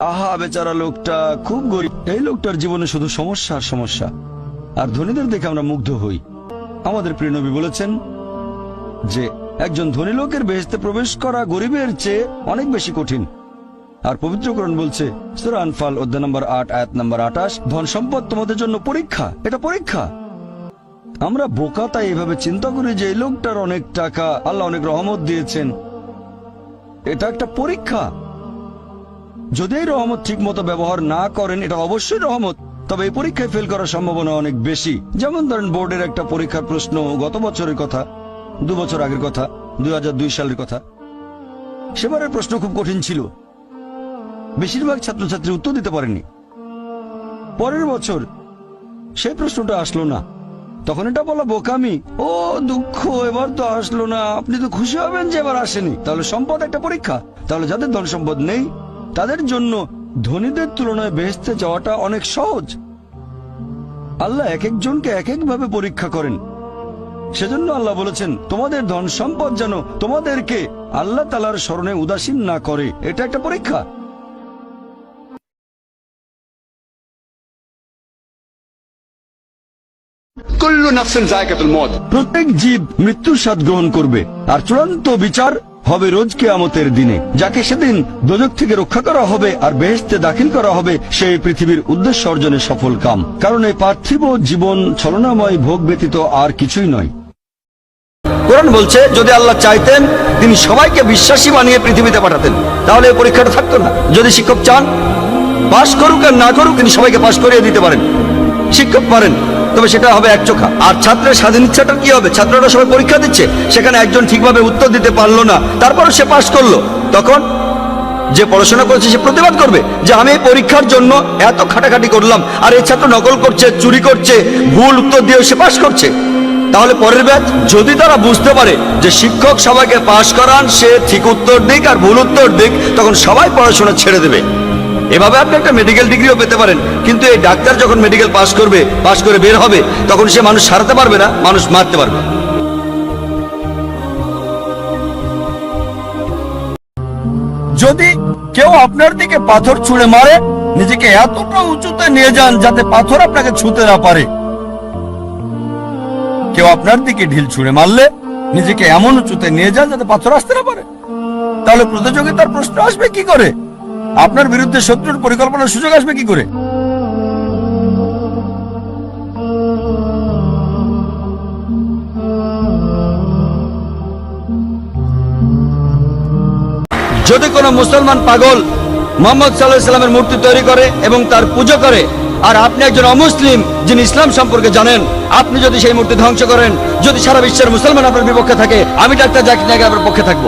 আহা, বেচারা লোকটা খুব গরিব। এই লোকটার জীবনে শুধু সমস্যা আর সমস্যা। আর ধনীদের দেখে আমরা মুগ্ধ হই। আমাদের প্রিয় নবী বলেছেন যে, একজন ধনী লোকের বেহেস্তে প্রবেশ করা গরিবের চেয়ে অনেক বেশি কঠিন। আর পবিত্রকরণ বলছে, সূরা আনফাল, অধ্যায় নম্বর আট, আয়াত নম্বর আঠাশ, ধন সম্পদ তোমাদের জন্য পরীক্ষা, এটা পরীক্ষা। আমরা বোকা তাই এভাবে চিন্তা করি যে, এই লোকটার অনেক টাকা, আল্লাহ অনেক রহমত দিয়েছেন। এটা একটা পরীক্ষা। যদি এই রহমত ঠিক মতো ব্যবহার না করেন, এটা অবশ্যই রহমত। তবে এই পরীক্ষায় ফেল করার সম্ভাবনা অনেক বেশি। যেমন ধরেন, বোর্ডের একটা পরীক্ষার প্রশ্ন গত বছরের কথা, দু বছর আগের কথা, দুই হাজার দুই সালের কথা। সেবারের প্রশ্ন খুব কঠিন ছিল। বেশিরভাগ ছাত্রছাত্রী উত্তর দিতে পারেনি। পরের বছর সেই প্রশ্নটা আসলো না। তখন এটা বলা বোকামি, ও, দুঃখ, এবার তো আসলো না। আপনি তো খুশি হবেন যে এবার আসেনি। তাহলে সম্পদ একটা পরীক্ষা। তাহলে যাদের ধন সম্পদ নেই তাদের জন্য ধনীদের তুলনায় বেহেস্তে যাওয়াটা অনেক সহজ। আল্লাহ এক একজনকে এক একভাবে পরীক্ষা করেন। সেজন্য আল্লাহ বলেছেন তোমাদের ধন সম্পদ যেন তোমাদেরকে আল্লাহ তালার স্মরণে উদাসীন না করে। এটা একটা পরীক্ষা। প্রত্যেক জীব মৃত্যুর স্বাদ গ্রহণ করবে। আর চূড়ান্ত বিচার হবে রোজ কেয়ামতের দিনে। যাকে সেদিন দোজক থেকে রক্ষা করা হবে আর বেহেস্তে দাখিল করা হবে, সেই পৃথিবীর উদ্দেশ্য অর্জনে সফল কাম। কারণ এই পার্থিব জীবন ছলনাময় ভোগ ব্যতীত আর কিছুই নয়। কোরআন বলছে, যদি আল্লাহ চাইতেন, তিনি সবাইকে বিশ্বাসী বানিয়ে পৃথিবীতে পাঠাতেন। তাহলে এই পরীক্ষাটা থাকতো না। যদি শিক্ষক চান, পাশ করুক আর না করুক, তিনি সবাইকে পাশ করিয়ে দিতে পারেন। শিক্ষক পারেন। তবে সেটা হবে এক চোখা। আর ছাত্রের স্বাধীন ইচ্ছাটা কি হবে? ছাত্ররা সবাই পরীক্ষা দিচ্ছে, সেখানে একজন ঠিকভাবে উত্তর দিতে পারল না। তারপরও সে পাশ করল। তখন যে পড়াশোনা করেছে, সে প্রতিবাদ করবে যে আমি এই পরীক্ষার জন্য এত খাটাখাটি করলাম। আর এই ছাত্র নকল করছে, চুরি করছে, ভুল উত্তর দিয়ে সে পাশ করছে। তাহলে পরের ব্যাচ, যদি তারা বুঝতে পারে যে শিক্ষক সবাইকে পাশ করান, সে ঠিক উত্তর দিক আর ভুল উত্তর দিক, তখন সবাই পড়াশোনা ছেড়ে দেবে। এভাবে আপনি একটা মেডিকেল ডিগ্রিও পেতে পারেন। কিন্তু এই ডাক্তার যখন মেডিকেল পাশ করবে পাশ করে বের হবে, তখন সে মানুষ সারাতে পারবে না, মানুষ মারতে পারবে। যদি কেউ আপনার দিকে পাথর ছুঁড়ে মারে, নিজেকে এতটা উঁচুতে নিয়ে যান যাতে পাথর আপনাকে ছুঁতে না পারে। কেউ আপনার দিকে ঢিল ছুঁড়ে মারলে, নিজেকে এমন উঁচুতে নিয়ে যান যাতে পাথর আসতে না পারে। তাহলে প্রতিযোগিতার প্রশ্ন আসবে কি করে? আপনার বিরুদ্ধে শত্রুর পরিকল্পনার সুযোগ আসবে কি করে? যদি কোনো মুসলমান পাগল মোহাম্মদ সাল্লাহ ইসলামের মূর্তি তৈরি করে এবং তার পুজো করে, আর আপনি একজন অমুসলিম যিনি ইসলাম সম্পর্কে জানেন, আপনি যদি সেই মূর্তি ধ্বংস করেন, যদি সারা বিশ্বের মুসলমান আপনার বিপক্ষে থাকে, আমি ডাক্তার জাকির নায়ক আপনার পক্ষে থাকব।